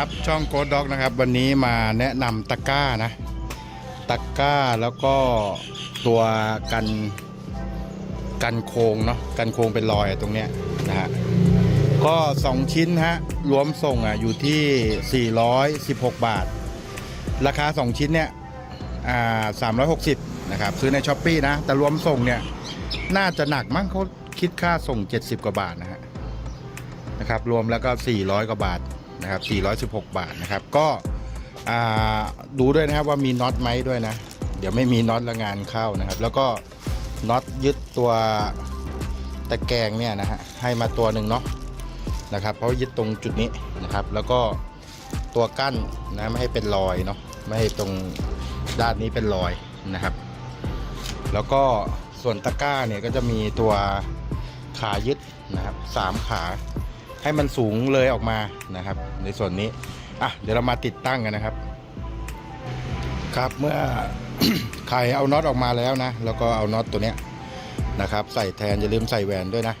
ครับช่องโกดด็อกนะครับ วันนี้มาแนะนำตะกร้านะตะกร้าแล้วก็ตัวกันกันโครงเนาะกันโครงเป็นรอยตรงเนี้ยนะฮะก็ 2 ชิ้นฮะรวมส่งอะอยู่ที่ 416 บาท ราคา 2 ชิ้นเนี่ยอ่า360 นะครับ ซื้อในช้อปปีนะ แต่รวมส่งเนี่ย น่าจะหนักมั้งเขาคิดค่าส่ง 70 กว่าบาทนะฮะนะครับรวมแล้วก็ 400 กว่าบาท นะครับ 416 บาทนะครับ ก็ดูด้วยนะครับว่ามีน็อตไหมด้วยนะ เดี๋ยวไม่มีน็อตละงานเข้านะครับ แล้วก็น็อตยึดตัวตะแกรงเนี่ยนะฮะให้มาตัวหนึ่งเนาะนะครับ เพราะยึดตรงจุดนี้นะครับ แล้วก็ตัวกั้นนะไม่ให้เป็นรอยเนาะไม่ให้ตรงด้านนี้เป็นรอยนะครับ แล้วก็ส่วนตะกร้าเนี่ยก็จะมีตัวขายึดนะครับสามขา ให้มันสูงเลยออกมานะครับ ในส่วนนี้อะเดี๋ยวเรามาติดตั้งกันนะครับ ครับเมื่อใครเอาน็อตออกมาแล้วนะ แล้วก็เอาน็อตตัวเนี้ยนะครับ ใส่แทนอย่าลืมใส่แหวนด้วยนะ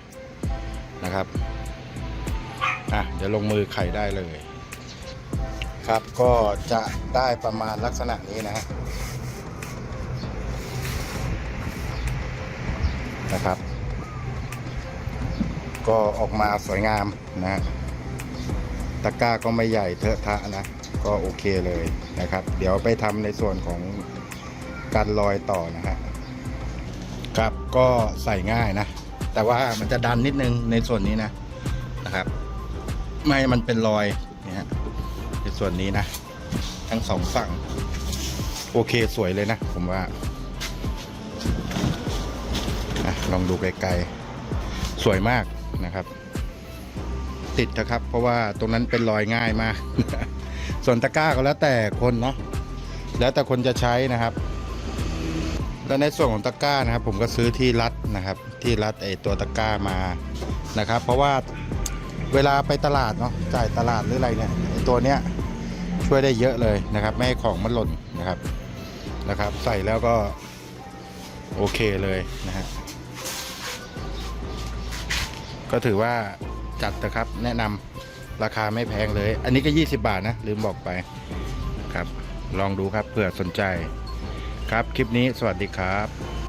นะครับอะเดี๋ยวลงมือไข่ได้เลย ครับก็จะได้ประมาณลักษณะนี้นะนะครับ ก็ออกมาสวยงามนะตะกร้าก็ไม่ใหญ่เทอะทะนะ ก็โอเคเลยนะครับ เดี๋ยวไปทำในส่วนของการลอยต่อนะฮะครับก็ใส่ง่ายนะ แต่ว่ามันจะดันนิดนึงในส่วนนี้นะนะครับ ไม่มันเป็นรอยเนี่ยฮะในส่วนนี้นะ ทั้งสองฝั่ง โอเคสวยเลยนะ ผมว่าลองดูไกลๆ สวยมาก นะครับ ติดนะครับ เพราะว่าตรงนั้นเป็นรอยง่ายมาก ส่วนตะกร้าก็แล้วแต่คนเนาะแล้วแต่คนจะใช้นะครับ แล้วในส่วนของตะกร้านะครับ ผมก็ซื้อที่รัดนะครับ ที่รัดไอตัวตะกร้ามานะครับ เพราะว่าเวลาไปตลาดเนาะจ่ายตลาดหรืออะไรเนี่ยไอตัวเนี้ยช่วยได้เยอะเลยนะครับ ไม่ให้ของมันหล่นนะครับนะครับ ใส่แล้วก็โอเคเลยนะฮะ ก็ถือว่าจัดนะครับแนะนำราคาไม่แพงเลย อันนี้ก็ 20 บาทนะ ลืมบอกไปครับ ลองดูครับเผื่อสนใจ ครับคลิปนี้สวัสดีครับ